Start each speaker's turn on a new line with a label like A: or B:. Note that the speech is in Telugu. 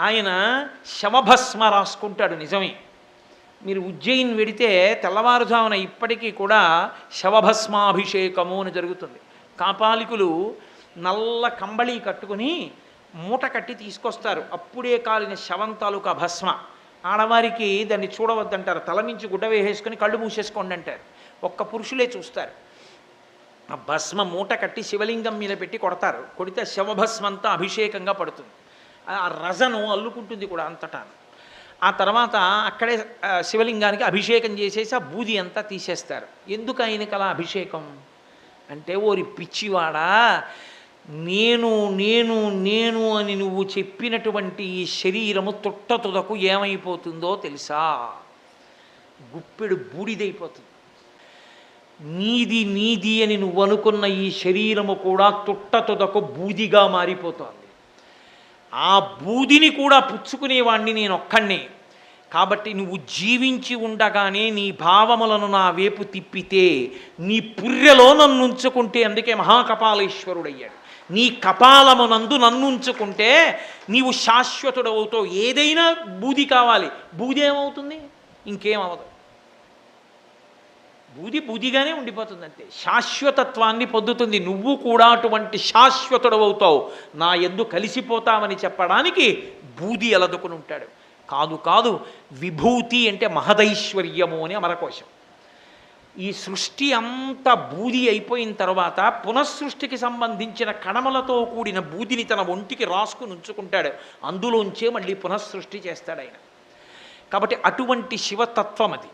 A: ఆయన శవభస్మ రాసుకుంటాడు నిజమే. మీరు ఉజ్జయిన్ వెడితే తెల్లవారుజామున ఇప్పటికీ కూడా శవభస్మాభిషేకము అని జరుగుతుంది. కాపాలికులు నల్ల కంబళి కట్టుకుని మూట కట్టి తీసుకొస్తారు. అప్పుడే కాలిన శవం తాలూకా భస్మ. ఆడవారికి దాన్ని చూడవద్దంటారు. తలమించి గుడ్డ వేసేసుకొని కళ్ళు మూసేసుకోండి అంటారు. ఒక్క పురుషులే చూస్తారు. ఆ భస్మ మూట కట్టి శివలింగం మీద పెట్టి కొడతారు. కొడితే శవభస్మంతా అభిషేకంగా పడుతుంది. ఆ రజను అల్లుకుంటుంది కూడా అంతటా. ఆ తర్వాత అక్కడే శివలింగానికి అభిషేకం చేసేసి ఆ బూది అంతా తీసేస్తారు. ఎందుకు ఆయనకి అలా అభిషేకం? అంటే ఓరి పిచ్చివాడా నేను నేను నేను అని నువ్వు చెప్పినటువంటి ఈ శరీరము తొట్టతుదకు ఏమైపోతుందో తెలుసా? గుప్పెడు బూడిదైపోతుంది. నీది నీది అని నువ్వు అనుకున్న ఈ శరీరము కూడా తుట్ట తుదకు బూదిగా మారిపోతోంది. ఆ బూదిని కూడా పుచ్చుకునేవాణ్ణి నేను ఒక్కడిని కాబట్టి నువ్వు జీవించి ఉండగానే నీ భావములను నా వేపు తిప్పితే నీ పుర్రెలో నన్ను ఉంచుకుంటే అందుకే మహాకపాలేశ్వరుడయ్యాడు. నీ కపాలమునందు నన్ను ఉంచుకుంటే నీవు శాశ్వతుడవుతావు. ఏదైనా బూది కావాలి. బూది ఏమవుతుంది? ఇంకేమవదు బూది బూదిగానే ఉండిపోతుంది అంతే శాశ్వతత్వాన్ని పొందుతుంది. నువ్వు కూడా అటువంటి శాశ్వతుడవుతావు. నా ఎందు కలిసిపోతామని చెప్పడానికి బూది ఎలదుకుని ఉంటాడు. కాదు కాదు విభూతి అంటే మహదైశ్వర్యము అని అమరకోశం. ఈ సృష్టి అంతా బూది అయిపోయిన తర్వాత పునఃసృష్టికి సంబంధించిన కణములతో కూడిన బూదిని తన ఒంటికి రాసుకుని ఉంచుకుంటాడు. అందులోంచే మళ్ళీ పునఃసృష్టి చేస్తాడు ఆయన. కాబట్టి అటువంటి శివతత్వం అది.